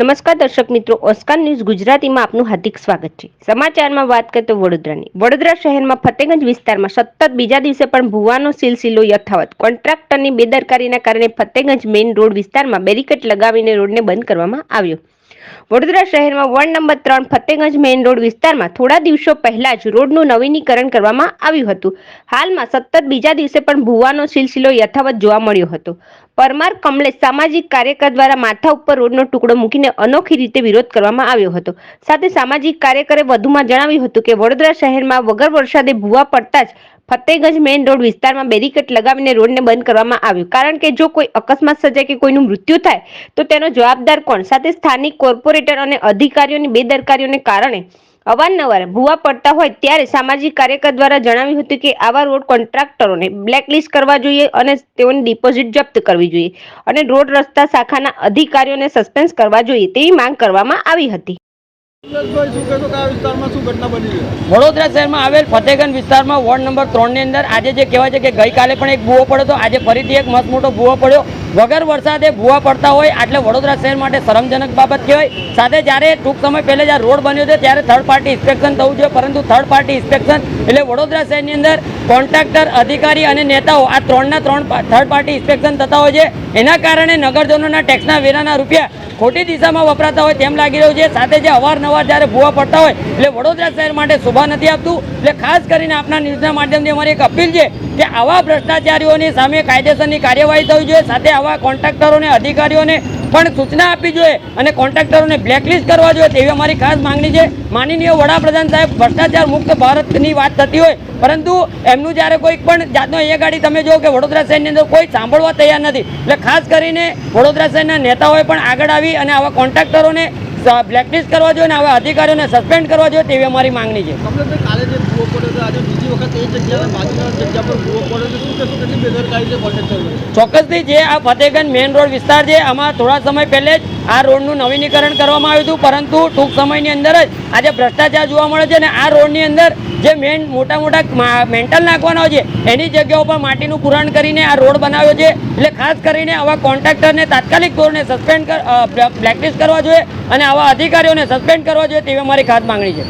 નમસ્કાર દર્શક મિત્રો, ઓસ્કાર ન્યૂઝ ગુજરાતીમાં આપનું હાર્દિક સ્વાગત છે. સમાચારમાં વાત કરીએ તો વડોદરાની. વડોદરા શહેરમાં ફતેગંજ વિસ્તારમાં સતત બીજા દિવસે પણ ભુવાનો સિલસિલો યથાવત. કોન્ટ્રાક્ટરની બેદરકારીના કારણે ફતેગંજ મેઇન રોડ વિસ્તારમાં બેરિકેડ લગાવીને રોડને બંધ કરવામાં આવ્યો. વડોદરા શહેરમાં વોર્ડ નંબર ત્રણ ફતેગંજ મેઇન રોડ વિસ્તારમાં થોડા દિવસો પહેલા જ રોડનું નવીનીકરણ કરવામાં આવ્યું હતું. હાલમાં સતત બીજા દિવસે પણ ભૂવાનો સિલસિલો યથાવત જોવા મળ્યો હતો. પરમાર કમલેશ સામાજિક કાર્યકર દ્વારા માથા ઉપર રોડનો ટુકડો મૂકીને અનોખી રીતે વિરોધ કરવામાં આવ્યો હતો. સાથે સામાજિક કાર્યકરે વધુમાં જણાવ્યું હતું કે, વડોદરા શહેરમાં વગર વરસાદે ભૂવા પડતા જ ફતેગંજ મેઇન રોડ વિસ્તારમાં બેરીકેટ લગાવીને રોડને બંધ કરવામાં આવ્યું. કારણ કે જો કોઈ અકસ્માત સર્જાય કે કોઈનું મૃત્યુ થાય, તો તેનો જવાબદાર કોણ? સાથે સ્થાનિક કોર્પોરેટર અને અધિકારીઓની બેદરકારીઓને કારણે અવારનવાર ભૂવા પડતા હોય ત્યારે સામાજિક કાર્યકર દ્વારા જણાવ્યું હતું કે આવા રોડ કોન્ટ્રાક્ટરોને બ્લેકલિસ્ટ કરવા જોઈએ અને તેઓની ડિપોઝિટ જપ્ત કરવી જોઈએ અને રોડ રસ્તા શાખાના અધિકારીઓને સસ્પેન્સ કરવા જોઈએ તેવી માંગ કરવામાં આવી હતી. વડોદરા શહેરમાં આવેલ ફતેગંજ વિસ્તારમાં વોર્ડ નંબર ત્રણની અંદર આજે જે કહેવાય છે કે ગઈકાલે પણ એક ભૂવો પડ્યો હતો. આજે ફરીથી એક મસ્ત મોટો ભૂવો પડ્યો. વગર વરસાદે ભૂવા પડતા હોય એટલે વડોદરા શહેર માટે શરમજનક બાબત કહેવાય. સાથે જ્યારે ટૂંક સમય પહેલાં જ્યારે રોડ બન્યો છે ત્યારે થર્ડ પાર્ટી ઇન્સ્પેક્શન થવું જોઈએ. પરંતુ થર્ડ પાર્ટી ઇન્સ્પેક્શન એટલે વડોદરા શહેરની અંદર કોન્ટ્રાક્ટર, અધિકારી અને નેતાઓ આ ત્રણના ત્રણ થર્ડ પાર્ટી ઇન્સ્પેક્શન થતા હોય છે. એના કારણે નગરજનોના ટેક્સના વેરાના રૂપિયા ખોટી દિશામાં વપરાતા હોય તેમ લાગી રહ્યું છે. સાથે જે અવારનવાર જ્યારે ભૂવા પડતા હોય, એટલે વડોદરા શહેર માટે શોભા નથી આપતું એટલે ખાસ કરીને આપના ન્યૂઝના માધ્યમથી અમારી એક અપીલ છે કે આવા ભ્રષ્ટાચારીઓની સામે કાયદેસરની કાર્યવાહી થવી જોઈએ. સાથે આવા કોન્ટ્રાક્ટરોને, અધિકારીઓને પણ સૂચના આપવી જોઈએ અને કોન્ટ્રાક્ટરોને બ્લેકલિસ્ટ કરવા જોઈએ તેવી અમારી ખાસ માંગણી છે. માનનીય વડાપ્રધાન સાહેબ, ભ્રષ્ટાચાર મુક્ત ભારતની વાત થતી હોય, પરંતુ એમનું જ્યારે કોઈ પણ જાતનો અહીંયા ગાડી તમે જો કે વડોદરા શહેરની અંદર કોઈ સાંભળવા તૈયાર નથી. એટલે ખાસ કરીને વડોદરા શહેરના નેતાઓએ પણ આગળ આવી અને આવા કોન્ટ્રાક્ટરોને બ્લેકલિસ્ટ કરવા જોઈએ અને આવા અધિકારીઓને સસ્પેન્ડ કરવા જોઈએ તેવી અમારી માંગણી છે. ચોક્કસથી જે આ ફતેગંજ મેઇન રોડ વિસ્તાર છે, આમાં થોડા સમય પહેલે જ આ રોડનું નવીનીકરણ કરવામાં આવ્યું હતું, પરંતુ ટૂંક સમયની અંદર જ આજે ભ્રષ્ટાચાર જોવા મળે છે અને આ રોડની અંદર જે મેન મોટા મોટા મેન્ટલ નાખવાના છે, એની જગ્યાઓ પર માટીનું પુરાણ કરીને આ રોડ બનાવ્યો છે. એટલે ખાસ કરીને આવા કોન્ટ્રાક્ટરને તાત્કાલિક ધોરણે સસ્પેન્ડ બ્લેકલિસ્ટ કરવા જોઈએ અને આવા અધિકારીઓને સસ્પેન્ડ કરવા જોઈએ તેવી અમારી ખાસ માંગણી છે.